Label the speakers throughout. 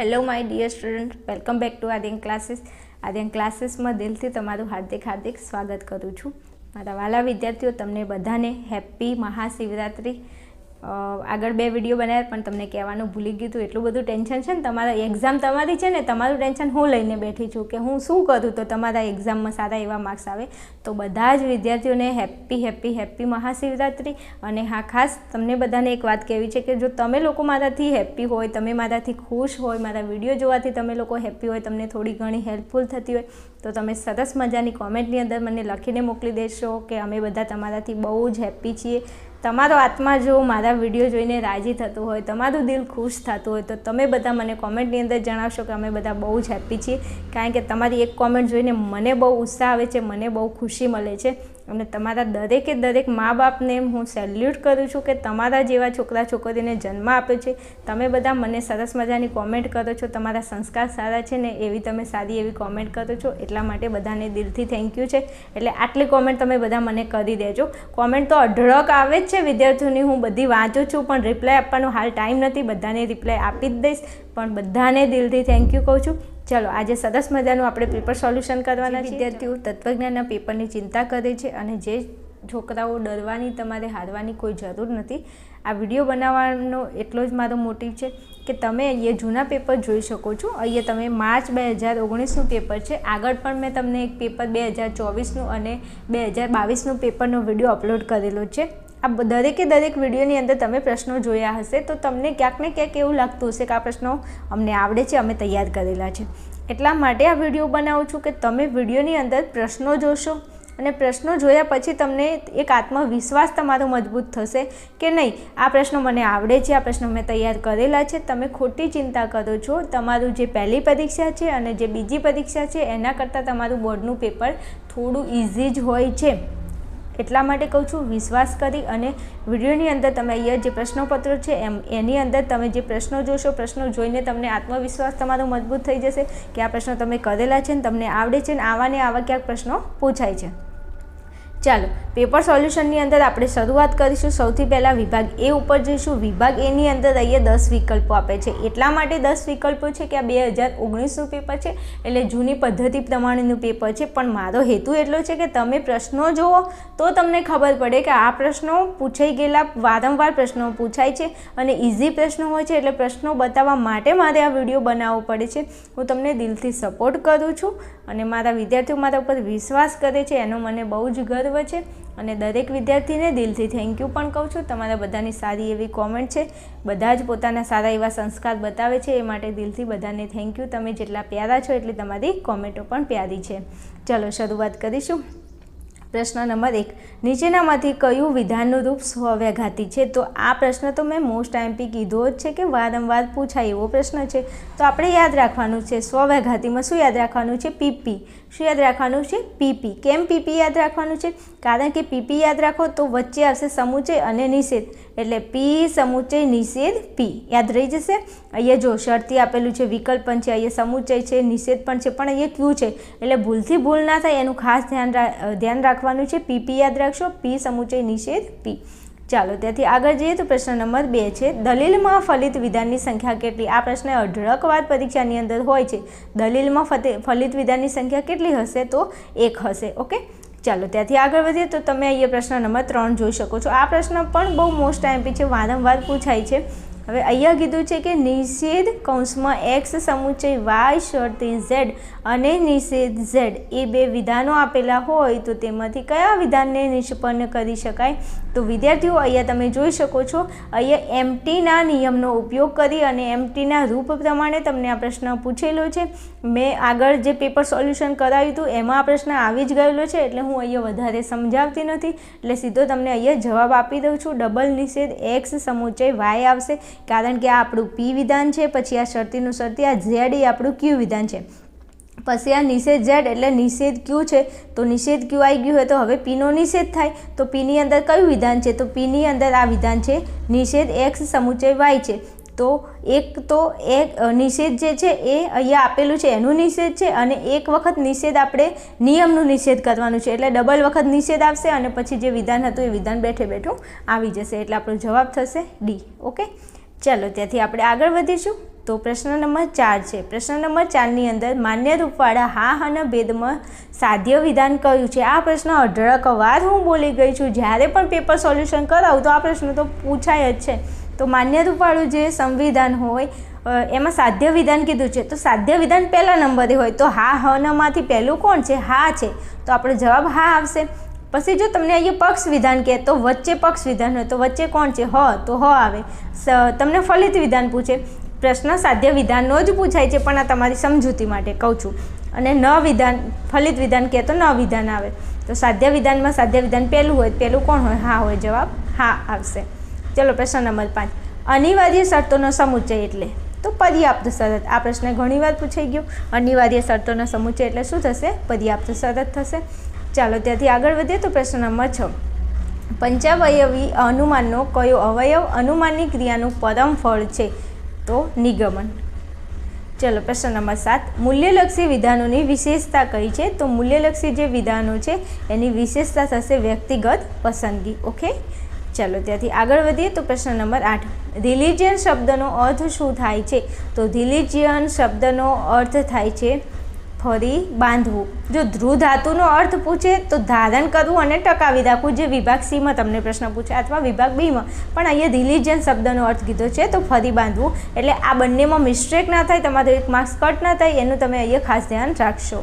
Speaker 1: Hello my dear student welcome back to Aryan classes Aryan ક્લાસીસમાં દિલથી તમારું હાર્દિક હાર્દિક સ્વાગત કરું છું. મારા વાલા વિદ્યાર્થીઓ, તમને બધાને હેપી મહાશિવરાત્રિ. આગળ બે વીડિયો બનાવ્યા પણ તમને કહેવાનું ભૂલી ગયું હતું એટલું બધું ટેન્શન છે ને તમારા એક્ઝામ તમારી છે ને, તમારું ટેન્શન હું લઈને બેઠી છું કે હું શું કરું તો તમારા એક્ઝામમાં સારા એવા માર્ક્સ આવે. તો બધા જ વિદ્યાર્થીઓને હેપી હેપી હેપી મહાશિવરાત્રિ. અને હા, ખાસ તમને બધાને એક વાત કહેવી છે કે જો તમે લોકો મારાથી હેપી હોય, તમે મારાથી ખુશ હોય, મારા વીડિયો જોવાથી તમે લોકો હેપી હોય, તમને થોડી ઘણી હેલ્પફુલ થતી હોય, તો તમે સરસ મજાની કોમેન્ટની અંદર મને લખીને મોકલી દેશો કે અમે બધા તમારાથી બહુ જ હેપી છીએ. તમારો આત્મા જો મારા વીડિયો જોઈને રાજી થતું હોય, તમારું દિલ ખુશ થતું હોય, તો તમે બધા મને કોમેન્ટની અંદર જણાવશો કે અમે બધા બહુ જ હેપી છીએ. કારણ કે તમારી એક કોમેન્ટ જોઈને મને બહુ ઉત્સાહ આવે છે, મને બહુ ખુશી મળે છે. અને તમારા દરેકે દરેક મા બાપને હું સેલ્યુટ કરું છું કે તમારા જેવા છોકરા છોકરીને જન્મ આપ્યો છે. તમે બધા મને સરસ મજાની કોમેન્ટ કરો છો. તમારા સંસ્કાર સારા છે ને એવી તમે સારી એવી કોમેન્ટ કરો છો. એટલા માટે બધાને દિલથી થેન્ક યુ છે. એટલે આટલી કોમેન્ટ તમે બધા મને કરી દેજો. કોમેન્ટ તો અઢળક આવે જ છે, વિદ્યાર્થીઓની હું બધી વાંચું છું, પણ રિપ્લાય આપવાનો હાલ ટાઈમ નથી. બધાને રિપ્લાય આપી જ દઈશ. પણ બધાને દિલથી થેન્ક યુ કહું છું. ચલો આજે સરસ મજાનું આપણે પેપર સોલ્યુશન કરવાના વિદ્યાર્થીઓ તત્વજ્ઞાનના પેપરની ચિંતા કરે છે અને જે છોકરાઓ ડરવાની તમારે હારવાની કોઈ જરૂર નથી. આ વીડિયો બનાવવાનો એટલો જ મારો મોટિવ છે કે તમે અહીંયા જૂના પેપર જોઈ શકો છો. અહીંયા તમે માર્ચ બે હજાર ઓગણીસનું પેપર છે. આગળ પણ મેં તમને એક પેપર બે હજાર ચોવીસનું અને બે હજાર બાવીસનું પેપરનો વીડિયો અપલોડ કરેલો છે. આ દરેકે દરેક વિડીયોની અંદર તમે પ્રશ્નો જોયા હશે, તો તમને ક્યાંક ને ક્યાંક એવું લાગતું હશે કે આ પ્રશ્નો અમને આવડે છે, અમે તૈયાર કરેલા છે. એટલા માટે આ વીડિયો બનાવું છું કે તમે વિડીયોની અંદર પ્રશ્નો જોશો અને પ્રશ્નો જોયા પછી તમને એક આત્મવિશ્વાસ તમારો મજબૂત થશે કે નહીં, આ પ્રશ્નો મને આવડે છે, આ પ્રશ્નો મેં તૈયાર કરેલા છે, તમે ખોટી ચિંતા કરો છો, તમારું જે પહેલી પરીક્ષા છે અને જે બીજી પરીક્ષા છે, એના કરતાં તમારું બોર્ડનું પેપર થોડું ઇઝી જ હોય છે. એટલા માટે કહું છું, વિશ્વાસ કરી અને વિડીયોની અંદર તમે અહીંયા જે પ્રશ્નપત્રો છે, એમ, એની અંદર તમે જે પ્રશ્નો જોશો, પ્રશ્નો જોઈને તમને આત્મવિશ્વાસ તમારો મજબૂત થઈ જશે કે આ પ્રશ્નો તમે કરેલા છે ને તમને આવડે છે ને આવા ને આવા ક્યાંક પ્રશ્નો પૂછાય છે. ચાલો, પેપર સોલ્યુશનની અંદર આપણે શરૂઆત કરીશું. સૌથી પહેલાં વિભાગ એ ઉપર જઈશું. વિભાગ એની અંદર અહીંયા દસ વિકલ્પો આપે છે. એટલા માટે દસ વિકલ્પો છે કે આ બે હજાર ઓગણીસનું પેપર છે, એટલે જૂની પદ્ધતિ પ્રમાણેનું પેપર છે. પણ મારો હેતુ એટલો છે કે તમે પ્રશ્નો જુઓ તો તમને ખબર પડે કે આ પ્રશ્નો પૂછાઈ ગયેલા, વારંવાર પ્રશ્નો પૂછાય છે અને ઇઝી પ્રશ્નો હોય છે, એટલે પ્રશ્નો બતાવવા માટે મારે આ વીડિયો બનાવવો પડે છે. હું તમને દિલથી સપોર્ટ કરું છું અને મારા વિદ્યાર્થીઓ મારા ઉપર વિશ્વાસ કરે છે. એનો મને બહુ જ ગર્વ છે અને દરેક વિદ્યાર્થીને દિલથી થેન્ક યુ પણ કહું છું. તમારા બધાની સારી એવી કોમેન્ટ છે. બધા જ પોતાના સારા એવા સંસ્કાર બતાવે છે. એ માટે દિલથી બધાને થેન્ક યુ તમે જેટલા પ્યારા છો એટલી તમારી કોમેન્ટો પણ પ્યારી છે. ચલો શરૂઆત કરીશું. પ્રશ્ન નંબર એક. નીચેનામાંથી કયું વિધાનનું રૂપ સ્વવ્યાઘાતી છે? તો આ પ્રશ્ન તો મેં મોસ્ટ આઈમ્પી કીધો જ છે કે વારંવાર પૂછાય એવો પ્રશ્ન છે. તો આપણે યાદ રાખવાનું છે, સ્વવ્યાઘાતીમાં શું યાદ રાખવાનું છે? પીપી. શું યાદ રાખવાનું છે? પીપી. કેમ પીપી યાદ રાખવાનું છે? કારણ કે પીપી યાદ રાખો તો વચ્ચે આવશે સમુચય અને નિષેધ. એટલે પી સમુચય નિષેધ પી યાદ રહી જશે? અહીંયા જો શરતી આપેલું છે, વિકલ્પ પણ છે, અહીંયા સમુચય છે, નિષેધ પણ છે, પણ અહીંયા ક્યુ છે. એટલે ભૂલથી ભૂલ ના થાય, એનું ખાસ ધ્યાન ધ્યાન રાખવાનું છે. પીપી યાદ રાખશો પી સમુચય નિષેધ પી ચાલો, ત્યાંથી આગળ જઈએ તો પ્રશ્ન નંબર બે છે. દલીલમાં ફલિત વિધાનની સંખ્યા કેટલી? આ પ્રશ્ન અઢળકવાદ પરીક્ષાની અંદર હોય છે. દલીલમાં ફલિત વિધાનની સંખ્યા કેટલી હશે? તો એક હશે, ઓકે? ચાલો, ત્યાંથી આગળ વધીએ તો તમે અહીંયા પ્રશ્ન નંબર ત્રણ જોઈ શકો છો. આ પ્રશ્ન પણ બહુ મોસ્ટ આઈમ્પી છે, વારંવાર પૂછાય છે. હવે અહીંયા કીધું છે કે નિષેધ કૌંસમાં એક્સ સમુચય વાય શરતી ઝેડ અને નિષેધ ઝેડ એ બે વિધાનો આપેલા હોય તો તેમાંથી કયા વિધાનને નિષ્પન્ન કરી શકાય? તો વિદ્યાર્થીઓ, અહીંયા તમે જોઈ શકો છો, અહીંયા એમટીના નિયમનો ઉપયોગ કરી અને એમટીના રૂપ પ્રમાણે તમને આ પ્રશ્ન પૂછેલો છે. મેં આગળ જે પેપર સોલ્યુશન કરાવ્યું હતું, એમાં આ પ્રશ્ન આવી જ ગયેલો છે, એટલે હું અહીંયા વધારે સમજાવતી નથી. એટલે સીધો તમને અહીંયા જવાબ આપી દઉં છું. ડબલ નિષેધ એક્સ સમુચય વાય આવશે. કારણ કે આ આપણું પી વિધાન છે, પછી આ શરતીનું શરતી, આ ઝેડ એ આપણું ક્યુ વિધાન છે. પછી આ નિષેધ ઝેડ એટલે નિષેધ ક્યુ છે, તો નિષેધ ક્યુ આવી ગયું હોય તો હવે પીનો નિષેધ થાય. તો પીની અંદર કયું વિધાન છે? તો પીની અંદર આ વિધાન છે, નિષેધ એક્સ સમુચય વાય છે. તો એક તો એક નિષેધ જે છે, એ અહીંયા આપેલું છે, એનું નિષેધ છે, અને એક વખત નિષેધ આપણે નિયમનું નિષેધ કરવાનું છે. એટલે ડબલ વખત નિષેધ આવશે અને પછી જે વિધાન હતું એ વિધાન બેઠે બેઠું આવી જશે. એટલે આપણો જવાબ થશે ડી ઓકે ચાલો, ત્યાંથી આપણે આગળ વધીશું. તો પ્રશ્ન નંબર ચાર છે. પ્રશ્ન નંબર ચારની અંદર માન્ય રૂપવાળા હા અને ભેદમાં સાધ્ય વિધાન કયું છે? આ પ્રશ્ન અઢળક વાર હું બોલી ગઈ છું. જ્યારે પણ પેપર સોલ્યુશન કરાવું તો આ પ્રશ્ન તો પૂછાય જ છે. તો માન્ય રૂપવાળું જે સંવિધાન હોય એમાં સાધ્ય વિધાન કીધું છે. તો સાધ્ય વિધાન પહેલા નંબરે હોય. તો હા હનમાંથી પહેલું કોણ છે? હા છે. તો આપણો જવાબ હા આવશે. પછી જો તમને અહીંયા પક્ષ વિધાન કહે, તો વચ્ચે પક્ષ વિધાન હોય, તો વચ્ચે કોણ છે? હ, તો હ આવે. તમને ફલિત વિધાન પૂછે. પ્રશ્ન સાધ્ય વિધાનનો જ પૂછાય છે, પણ આ તમારી સમજૂતી માટે કહું છું. અને ન વિધાન, ફલિત વિધાન કહે તો ન વિધાન આવે. તો સાધ્ય વિધાનમાં સાધ્ય વિધાન પહેલું હોય, પહેલું કોણ હોય? હા હોય, જવાબ હા આવશે. ચલો, પ્રશ્ન નંબર પાંચ. અનિવાર્ય શરતોનો સમુચય એટલે? તો પર્યાપ્ત શરત. આ પ્રશ્ન ઘણીવાર પૂછાઈ ગયો. અનિવાર્ય શરતોનો સમુચય એટલે શું થશે? પર્યાપ્ત શરત થશે. ચાલો ત્યાંથી આગળ વધીએ તો પ્રશ્ન નંબર છ. પંચાવયવી અનુમાનનો કયો અવયવ અનુમાનની ક્રિયાનું પરમ ફળ છે? તો નિગમન. ચલો પ્રશ્ન નંબર સાત. મૂલ્યલક્ષી વિધાનોની વિશેષતા કઈ છે? તો મૂલ્યલક્ષી જે વિધાનો છે, એની વિશેષતા થશે વ્યક્તિગત પસંદગી. ઓકે? ચાલો ત્યાંથી આગળ વધીએ તો પ્રશ્ન નંબર આઠ. રિલિજિયન શબ્દનો અર્થ શું થાય છે? તો રિલિજિયન શબ્દનો અર્થ થાય છે ફરી બાંધવું. જો ધ્રુવ ધાતુનો અર્થ પૂછે તો ધારણ કરવું અને ટકાવી રાખવું જે વિભાગ સીમાં તમને પ્રશ્ન પૂછે અથવા વિભાગ બીમાં પણ અહીંયા રિલિજન શબ્દનો અર્થ કીધો છે તો ફરી બાંધવું. એટલે આ બંનેમાં મિસ્ટેક ના થાય, તમારો એક માર્ક્સ કટ ના થાય, એનું તમે અહીંયા ખાસ ધ્યાન રાખશો.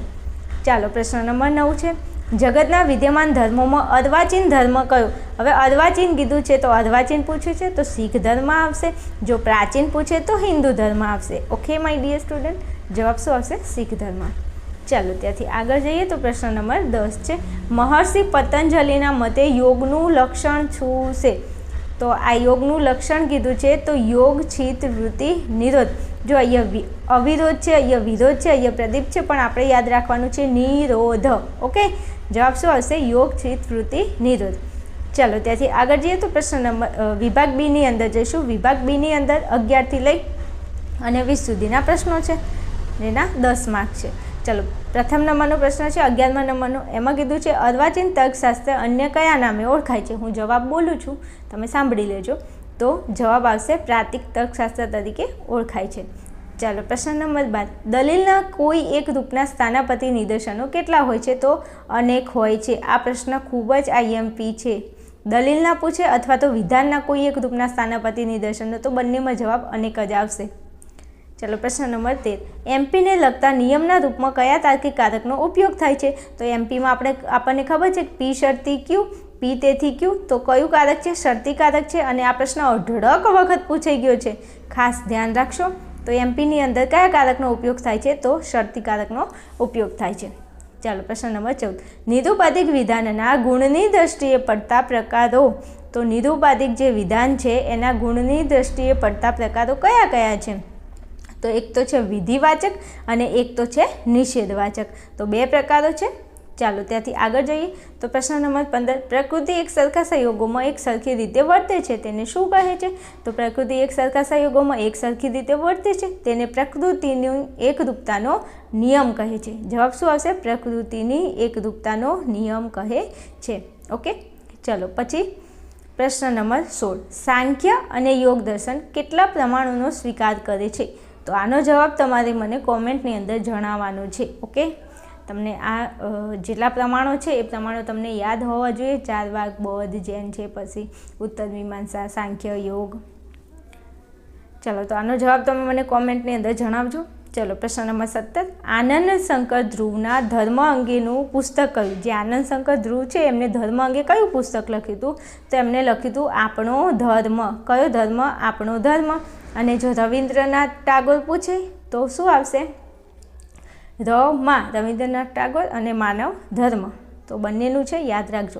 Speaker 1: ચાલો, પ્રશ્ન નંબર નવ છે. જગતના વિદ્યમાન ધર્મોમાં અર્વાચીન ધર્મ કયો? હવે અર્વાચીન કીધું છે તો અર્વાચીન પૂછ્યું છે તો શીખ ધર્મ આવશે. જો પ્રાચીન પૂછે તો હિન્દુ ધર્મ આવશે. ઓકે માય ડિયર સ્ટુડન્ટ જવાબ શું આવશે? શીખ ધર્મ. ચાલો, ત્યાંથી આગળ જઈએ તો પ્રશ્ન નંબર દસ છે. મહર્ષિ પતંજલિના મતે યોગનું લક્ષણ શું છે? તો આ યોગનું લક્ષણ કીધું છે તો યોગ ચિત્ત વૃત્તિ, નિરોધ. જો અહીંયા અવિરોધ છે, અહીંયા વિરોધ છે, અહીંયા પ્રદીપ છે, પણ આપણે યાદ રાખવાનું છે નિરોધ. ઓકે? જવાબ શું આવશે? યોગ ચિત્ત વૃત્તિ, નિરોધ. ચાલો, ત્યાંથી આગળ જઈએ તો પ્રશ્ન નંબર વિભાગ બીની અંદર જઈશું. વિભાગ બીની અંદર અગિયારથી લઈ અને વીસ સુધીના પ્રશ્નો છે. એના દસ માર્ક છે. ચલો, પ્રથમ નંબરનો પ્રશ્ન છે, અગિયારમા નંબરનો. એમાં કીધું છે, અર્વાચીન તર્કશાસ્ત્ર અન્ય કયા નામે ઓળખાય છે? હું જવાબ બોલું છું, તમે સાંભળી લેજો. તો જવાબ આવશે, પ્રાતિક તર્કશાસ્ત્ર તરીકે ઓળખાય છે. ચાલો, પ્રશ્ન નંબર બાર. દલીલના કોઈ એક રૂપના સ્થાનાપતિ નિદર્શનો કેટલા હોય છે? તો અનેક હોય છે. આ પ્રશ્ન ખૂબ જ આઈએમપી છે. દલીલના પૂછે અથવા તો વિધાનના કોઈ એક રૂપના સ્થાનાપતિ નિદર્શનો તો બંનેમાં જવાબ અનેક જ આવશે. ચાલો પ્રશ્ન નંબર તેર. એમપીને લગતા નિયમના રૂપમાં કયા તાર્કિક કારકનો ઉપયોગ થાય છે? તો એમપીમાં આપણે આપણને ખબર છે પી શરતી ક્યુ પી તેથી ક્યુ. તો કયું કારક છે? શરતી કારક છે. અને આ પ્રશ્ન અઢળક વખત પૂછાઈ ગયો છે. ખાસ ધ્યાન રાખશો. તો એમપીની અંદર કયા કારકનો ઉપયોગ થાય છે? તો શરતી કારકનો ઉપયોગ થાય છે. ચાલો પ્રશ્ન નંબર ચૌદ. નિરુપાધિક વિધાનના ગુણની દ્રષ્ટિએ પડતા પ્રકારો. તો નિરુપાધિક જે વિધાન છે, એના ગુણની દ્રષ્ટિએ પડતા પ્રકારો કયા કયા છે? તો એક તો છે વિધિવાચક અને એક તો છે નિષેધવાચક. તો બે પ્રકારો છે. ચાલો ત્યાંથી આગળ જઈએ. તો પ્રશ્ન નંબર પંદર, પ્રકૃતિ એક સરખા સંયોગોમાં એક સરખી રીતે વર્તે છે, તેને શું કહે છે? તો પ્રકૃતિ એક સરખા સંયોગોમાં એક સરખી રીતે વર્તે છે, તેને પ્રકૃતિની એકરૂપતાનો નિયમ કહે છે. જવાબ શું આવશે? પ્રકૃતિની એકરૂપતાનો નિયમ કહે છે. ઓકે? ચલો પછી પ્રશ્ન નંબર સોળ. સાંખ્ય અને યોગ દર્શન કેટલા પ્રમાણોનો સ્વીકાર કરે છે? તો આનો જવાબ તમારે મને કોમેન્ટની અંદર જણાવવાનો છે, ઓકે? તમને આ જેટલા પ્રમાણો છે એ પ્રમાણો તમને યાદ હોવા જોઈએ. ચાર વાગ બૌદ્ધ જૈન છે, પછી ઉત્તર, મીમાંસા, સાંખ્ય, યોગ. ચલો, તો આનો જવાબ તમે મને કોમેન્ટની અંદર જણાવજો. ચલો, પ્રશ્ન નંબર સત્તર. આનંદ શંકર ધ્રુવના ધર્મ અંગેનું પુસ્તક કયું? જે આનંદ શંકર ધ્રુવ છે, એમને ધર્મ અંગે કયું પુસ્તક લખ્યું હતું? તો એમને લખ્યું હતું, આપણો ધર્મ. કયો ધર્મ? આપણો ધર્મ. અને જો રવિન્દ્રનાથ ટાગોર પૂછે, તો શું આવશે? ર, માં રવિન્દ્રનાથ ટાગોર અને માનવ ધર્મ. તો બંનેનું છે, યાદ રાખજો.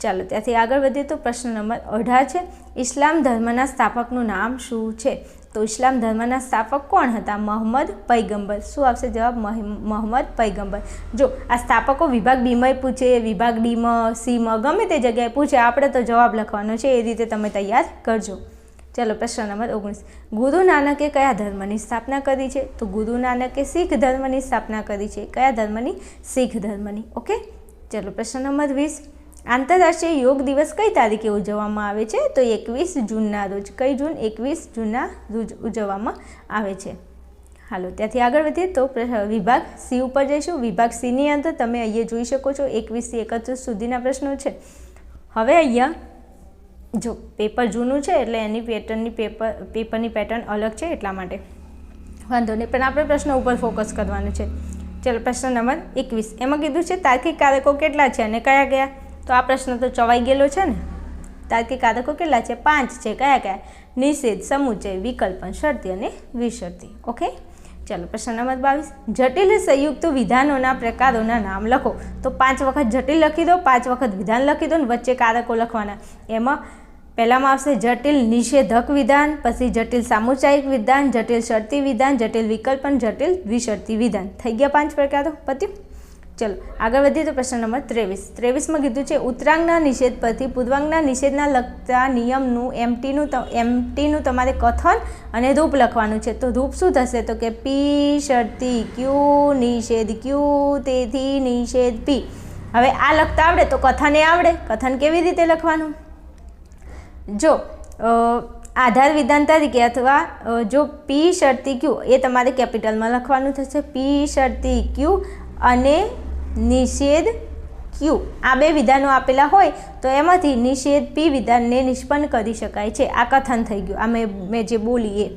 Speaker 1: ચાલો, ત્યાંથી આગળ વધીએ તો પ્રશ્ન નંબર અઢાર છે. ઇસ્લામ ધર્મના સ્થાપકનું નામ શું છે? તો ઇસ્લામ ધર્મના સ્થાપક કોણ હતા? મોહમ્મદ પૈગંબર. શું આવશે જવાબ? મહિ- મોહમ્મદ પૈગંબર. જો આ સ્થાપકો વિભાગ બીમાં પૂછે, વિભાગ ડીમાં સીમાં ગમે તે જગ્યાએ પૂછે, આપણે તો જવાબ લખવાનો છે, એ રીતે તમે તૈયાર કરજો. ચાલો પ્રશ્ન નંબર ઓગણીસ. ગુરુ નાનકે કયા ધર્મની સ્થાપના કરી છે? તો ગુરુ નાનકે શીખ ધર્મની સ્થાપના કરી છે. કયા ધર્મની? શીખ ધર્મની. ઓકે? ચાલો પ્રશ્ન નંબર વીસ. આંતરરાષ્ટ્રીય યોગ દિવસ કઈ તારીખે ઉજવવામાં આવે છે? તો એકવીસ જૂનના રોજ. કઈ જૂન? એકવીસ જૂનના રોજ ઉજવવામાં આવે છે. હાલો, ત્યાંથી આગળ વધીએ તો વિભાગ સી ઉપર જઈશું. વિભાગ સીની અંદર તમે અહીંયા જોઈ શકો છો. એકવીસથી એકત્રીસ સુધીના પ્રશ્નો છે. હવે અહીંયા જો પેપર જૂનું છે એટલે એની પેટર્નની પેપર, પેપરની પેટર્ન અલગ છે એટલા માટે. વાંધો નહીં, પણ આપણે પ્રશ્ન ઉપર ફોકસ કરવાનું છે. ચલો, પ્રશ્ન નંબર એકવીસ. એમાં કીધું છે, તાર્કિક કારકો કેટલા છે અને કયા કયા? તો આ પ્રશ્ન તો ચવાઈ ગયેલો છે ને. તાર્કિક કારકો કેટલા છે? પાંચ છે. કયા કયા? નિષેધ સમુચય વિકલ્પન શરતી અને વિશરતી. ઓકે? ચાલો, પ્રશ્ન નંબર બાવીસ. જટિલ સંયુક્ત વિધાનોના પ્રકારોના નામ લખો. તો પાંચ વખત જટિલ લખી દો, પાંચ વખત વિધાન લખી દો ને વચ્ચે કારકો લખવાના. એમાં પહેલામાં આવશે જટિલ નિષેધક વિધાન, પછી જટિલ સામુચાયિક વિધાન, જટિલ શરતી વિધાન, જટિલ વિકલ્પન જટિલ દ્વિશરતી વિધાન. થઈ ગયા પાંચ પ્રકારો? પત્યું ચલો, આગળ વધીએ તો પ્રશ્ન નંબર ત્રેવીસ. ત્રેવીસમાં કીધું છે, ઉત્તરાંગના નિષેધ પરથી પૂર્વાંગના નિષેધના લગતા નિયમનું એમટીનું એમટીનું તમારે કથન અને રૂપ લખવાનું છે. તો રૂપ શું થશે? તો કે પી, શરતી, ક્યુ, નિષેધ, ક્યુ, તેથી, નિષેધ, પી. હવે આ લખતા આવડે તો કથને આવડે. કથન કેવી રીતે લખવાનું? જો આધાર વિધાન તરીકે અથવા જો પી શરતી ક્યુ એ તમારે કેપિટલમાં લખવાનું થશે. પી શરતી ક્યુ અને નિષેધ ક્યુ આ બે વિધાનો આપેલા હોય તો એમાંથી નિષેધ પી વિધાનને નિષ્પન્ન કરી શકાય છે. આ કથન થઈ ગયું. આ મેં જે બોલી એ.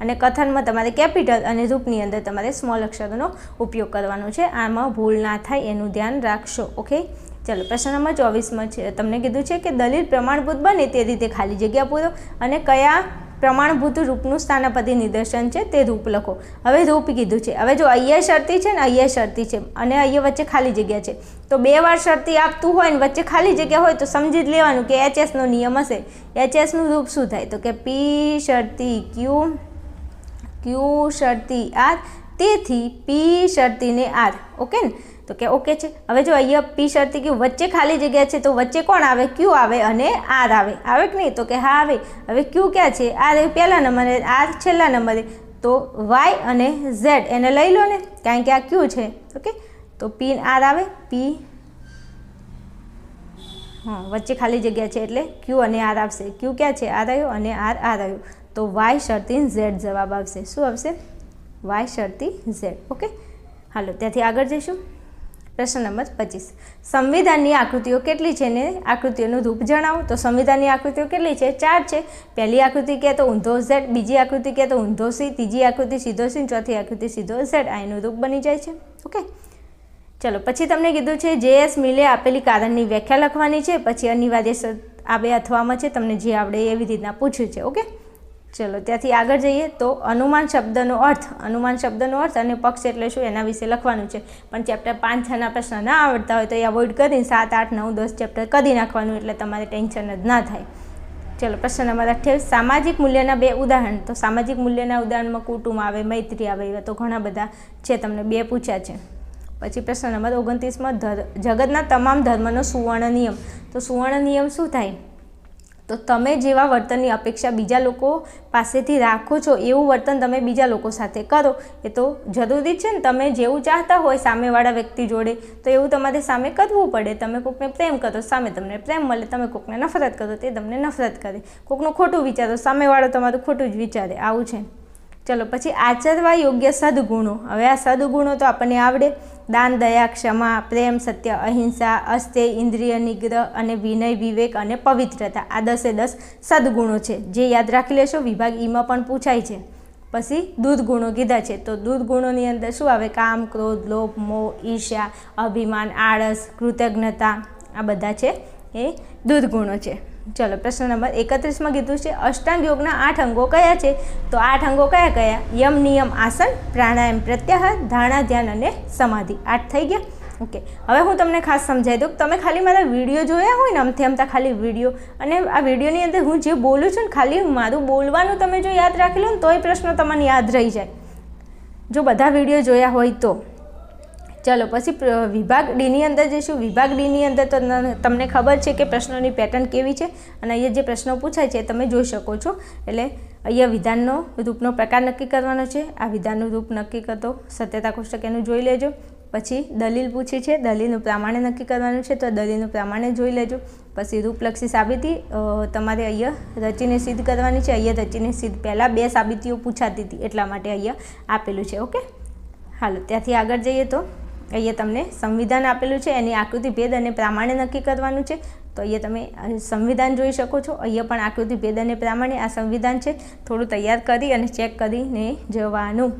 Speaker 1: અને કથનમાં તમારે કેપિટલ અને રૂપની અંદર તમારે સ્મોલ અક્ષરોનો ઉપયોગ કરવાનો છે. આમાં ભૂલ ના થાય, એનું ધ્યાન રાખશો. ઓકે ચાલો, પ્રશ્ન નંબર ચોવીસમાં છે. તમને કીધું છે કે દલીલ પ્રમાણભૂત બને તે રીતે ખાલી જગ્યા પૂરો અને કયા પ્રમાણભૂત રૂપનું સ્થાનાપતિ નિદર્શન છે તે રૂપ લખો. હવે રૂપ કીધું છે. હવે જો અહીંયા શરતી છે ને અહીંયા શરતી છે અને અહીંયા વચ્ચે ખાલી જગ્યા છે, તો બે વાર શરતી આપતું હોય ને વચ્ચે ખાલી જગ્યા હોય તો સમજી જ લેવાનું કે એચએસનો નિયમ હશે. એચએસનું રૂપ શું થાય? તો કે પી શરતી ક્યુ ક્યુ શરતી આર, તેથી પી શરતીને આર. ઓકે ને? તો કે ઓકે છે. હવે જો અહીંયા પી શરતી ક્યુ વચ્ચે ખાલી જગ્યા છે તો વચ્ચે કોણ આવે? ક્યુ આવે અને આર આવે. આવે કે નહીં? તો કે હા આવે. હવે ક્યુ ક્યાં છે? આર એ પહેલા નંબરે, આર છેલ્લા નંબરે. તો વાય અને ઝેડ એને લઈ લો ને, કારણ કે આ ક્યુ છે. ઓકે? તો પી આર આવે. પી હા, વચ્ચે ખાલી જગ્યા છે એટલે ક્યુ અને આર આવશે. ક્યુ ક્યાં છે? આર આવ્યો અને આર આર આવ્યો. તો વાય શરતી ઝેડ જવાબ આવશે. શું આવશે? વાય શરતી ઝેડ. ઓકે? હાલો, ત્યાંથી આગળ જઈશું. પ્રશ્ન નંબર પચીસ. સંવિધાનની આકૃતિઓ કેટલી છે ને? આકૃતિઓનું રૂપ જણાવો. તો સંવિધાનની આકૃતિઓ કેટલી છે? ચાર છે. પહેલી આકૃતિ કહે તો ઊંધો ઝેડ, બીજી આકૃતિ કહે તો ઊંધો સી, ત્રીજી આકૃતિ સીધો સી ચોથી આકૃતિ સીધો ઝેડ. આ એનું રૂપ બની જાય છે. ઓકે? ચલો, પછી તમને કીધું છે જે એસ મિલે આપેલી કારણની વ્યાખ્યા લખવાની છે. પછી અનિવાર્ય આ બે અથવામાં છે. તમને જે આવડે એવી રીતના પૂછ્યું છે. ઓકે? ચલો, ત્યાંથી આગળ જઈએ તો અનુમાન શબ્દનો અર્થ, અનુમાન શબ્દનો અર્થ અને પક્ષ એટલે શું એના વિશે લખવાનું છે. પણ ચેપ્ટર પાંચ છના પ્રશ્ન ના આવડતા હોય તો એ અવોઇડ કરીને સાત, આઠ, નવ, દસ ચેપ્ટર કરી નાખવાનું એટલે તમારે ટેન્શન જ ના થાય. ચલો, પ્રશ્ન નંબર અઠ્યાવીસ સામાજિક મૂલ્યના બે ઉદાહરણ. તો સામાજિક મૂલ્યના ઉદાહરણમાં કુટુંબ આવે, મૈત્રી આવે, એવા તો ઘણા બધા છે તમને બે પૂછ્યા છે. પછી પ્રશ્ન નંબર ઓગણત્રીસમાં જગતના તમામ ધર્મનો સુવર્ણ નિયમ. તો સુવર્ણ નિયમ શું થાય? તો તમે જેવા વર્તનની અપેક્ષા બીજા લોકો પાસેથી રાખો છો, એવું વર્તન તમે બીજા લોકો સાથે કરો. એ તો જરૂરી છે ને, તમે જેવું ચાહતા હોય સામેવાળા વ્યક્તિ જોડે, તો એવું તમારે સામે કરવું પડે. તમે કોકને પ્રેમ કરો, સામે તમને પ્રેમ મળે, તમે કોકને નફરત કરો, તે તમને નફરત કરે. કોકનું ખોટું વિચારો, સામેવાળો તમારું ખોટું જ વિચારે. આવું છે. ચલો, પછી આચરવા યોગ્ય સદગુણો. હવે આ સદગુણો તો આપણને આવડે. દાન, દયા, ક્ષમા, પ્રેમ, સત્ય, અહિંસા અસ્તેય ઇન્દ્રિય, નિગ્રહ અને વિનય, વિવેક અને પવિત્રતા આ દસે દસ સદગુણો છે. જે યાદ રાખી લેશો, વિભાગ ઈમાં પણ પૂછાય છે. પછી દુર્ગુણો કીધા છે. તો દુર્ગુણોની અંદર શું આવે? કામ, ક્રોધ, લોભ, મોહ, ઈર્ષ્યા, અભિમાન, આળસ, કૃતજ્ઞતા આ બધા છે એ દુર્ગુણો છે. ચલો, પ્રશ્ન નંબર એકત્રીસમાં કીધું છે, અષ્ટાંગ યોગના આઠ અંગો કયા છે? તો આઠ અંગો કયા કયા? યમ, નિયમ, આસન, પ્રાણાયામ પ્રત્યાહાર, ધારણા, ધ્યાન અને સમાધિ. આઠ થઈ ગયા? ઓકે. હવે હું તમને ખાસ સમજાવી દઉં તમે ખાલી મારા વીડિયો જોયા હોય ને, આમથી આમતા ખાલી વીડિયો. અને આ વિડીયોની અંદર હું જે બોલું છું ને, ખાલી મારું બોલવાનું તમે જો યાદ રાખી લો ને, તોય પ્રશ્ન તમને યાદ રહી જાય. જો બધા વીડિયો જોયા હોય તો. ચાલો, પછી વિભાગ ડીની અંદર જઈશું. વિભાગ ડીની અંદર તો તમને ખબર છે કે પ્રશ્નોની પેટર્ન કેવી છે? અને અહીંયા જે પ્રશ્નો પૂછાય છે તમે જોઈ શકો છો. એટલે અહીંયા વિધાનનો રૂપનો પ્રકાર નક્કી કરવાનો છે. આ વિધાનનું રૂપ નક્કી કરતો સત્યતા કોષ્ટક એનું જોઈ લેજો. પછી દલીલ પૂછી છે. દલીલનું પ્રમાણે નક્કી કરવાનું છે તો દલીલનું પ્રમાણે જોઈ લેજો. પછી રૂપલક્ષી સાબિતી તમારે અહીંયા રચીને સિદ્ધ કરવાની છે. અહીંયા રચીને સિદ્ધ પહેલાં બે સાબિતીઓ પૂછાતી હતી. એટલા માટે અહીંયા આપેલું છે, ઓકે? હાલો, ત્યાંથી આગળ જઈએ તો. અહીંયા તમને સંવિધાન આપેલું છે, એની આકૃતિ ભેદ અને પ્રામાણ્ય નક્કી કરવાનું છે. તો અહીંયા તમે સંવિધાન જોઈ શકો છો. અહીંયા પણ આકૃતિ ભેદ અને પ્રામાણ્ય આ સંવિધાન છે. થોડું તૈયાર કરી અને ચેક કરીને જવાનું.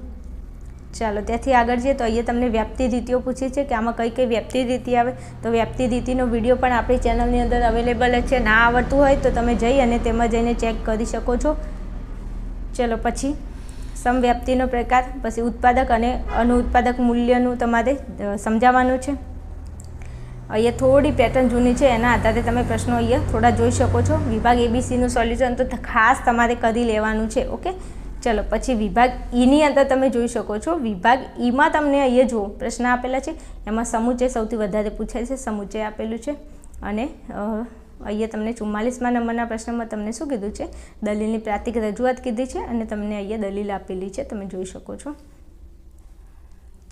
Speaker 1: ચાલો, ત્યાંથી આગળ જઈએ. તો અહીંયા તમને વ્યાપ્તિ રીતિઓ પૂછી છે કે આમાં કઈ કઈ વ્યાપ્તિ રીતિ આવે. તો વ્યાપ્તિ રીતિનો વીડિયો પણ આપણી ચેનલની અંદર અવેલેબલ છે. ના આવડતું હોય તો તમે જઈ અને તેમાં જઈને ચેક કરી શકો છો. ચલો, પછી સમવ્યાપ્તિનો પ્રકાર, પછી ઉત્પાદક અને અનુત્પાદક મૂલ્યનું તમારે સમજાવવાનું છે. અહીંયા થોડી પેટર્ન જૂની છે, એના આધારે તમે પ્રશ્નો અહીંયા થોડા જોઈ શકો છો. વિભાગ એબીસીનું સોલ્યુશન તો ખાસ તમારે કરી લેવાનું છે, ઓકે? ચલો, પછી વિભાગ ઈની અંદર તમે જોઈ શકો છો. વિભાગ ઈમાં તમને અહીંયા જુઓ, પ્રશ્ન આપેલા છે. એમાં સમુચય સૌથી વધારે પૂછાય છે સમુચય આપેલું છે. અને અહીંયા તમને ચુમ્માલીસમાં નંબરના પ્રશ્નમાં તમને શું કીધું છે? દલીલની પ્રાતિક રજૂઆત કીધી છે અને તમને અહીંયા દલીલ આપેલી છે, તમે જોઈ શકો છો.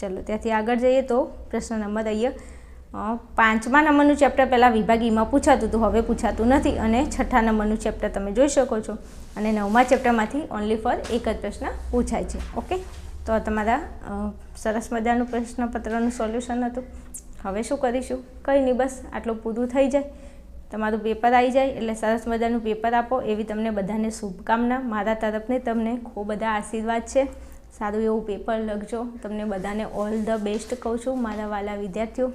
Speaker 1: ચલો, ત્યાંથી આગળ જઈએ તો પ્રશ્ન નંબર અહીંયા પાંચમા નંબરનું ચેપ્ટર પહેલાં વિભાગીમાં પૂછાતું હતું, હવે પૂછાતું નથી અને છઠ્ઠા નંબરનું ચેપ્ટર તમે જોઈ શકો છો. અને નવમા ચેપ્ટરમાંથી ઓનલી ફોર એક જ પ્રશ્ન પૂછાય છે, ઓકે? તો તમારા સરસ મજાનું પ્રશ્નપત્રનું સોલ્યુશન હતું. હવે શું કરીશું? કંઈ નહીં, બસ આટલું પૂરું થઈ જાય. તમારું પેપર આવી જાય એટલે સરસ મજાનું પેપર આપો. એવી તમને બધાને શુભકામના. મારા તરફને તમને ખૂબ બધા આશીર્વાદ છે. સારું એવું પેપર લખજો. તમને બધાને ઓલ ધ બેસ્ટ કહું છું, મારા વાલા વિદ્યાર્થીઓ.